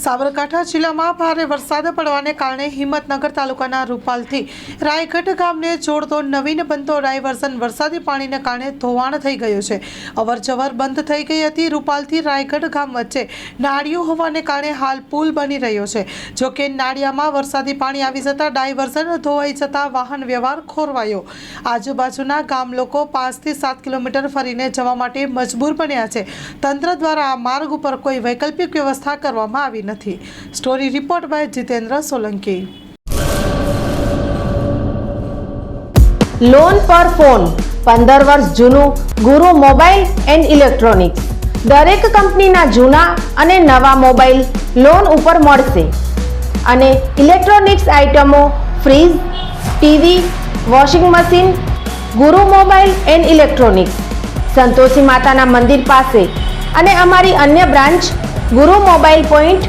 સાબરકાંઠા જિલ્લામાં ભારે વરસાદ પડવાને કારણે હિંમતનગર તાલુકાના રૂપાલથી રાયગઢ ગામને જોડતો નવીન બનતો ડાયવર્ઝન વરસાદી પાણીને કારણે ધોવાણ થઈ ગયું છે. અવરજવર બંધ થઈ ગઈ હતી. રૂપાલથી રાયગઢ ગામ વચ્ચે નાળિયું હોવાને કારણે હાલ પુલ બની રહ્યો છે. જો કે નાળિયામાં વરસાદી પાણી આવી જતાં ડાયવર્ઝન ધોવાઈ જતાં વાહન વ્યવહાર ખોરવાયો. આજુબાજુના ગામ લોકો પાંચથી સાત કિલોમીટર ફરીને જવા માટે મજબૂર બન્યા છે. તંત્ર દ્વારા આ માર્ગ ઉપર કોઈ વૈકલ્પિક વ્યવસ્થા કરવામાં આવી નથી. Story report by Jitendra Solanki loan પર ફોન પંદર વર્ષ જૂનું, ગુરુ મોબાઈલ એન્ડ ઇલેક્ટ્રોનિક્સ દરેક કંપનીના જૂના અને નવા મોબાઈલ લોન ઉપર મળશે. અને ઇલેક્ટ્રોનિક્સ આઇટમો fridge TV washing machine Guru mobile and electronics Santoshi માતાના મંદિર પાસે. અને અમારી અન્ય branch, Guru mobile point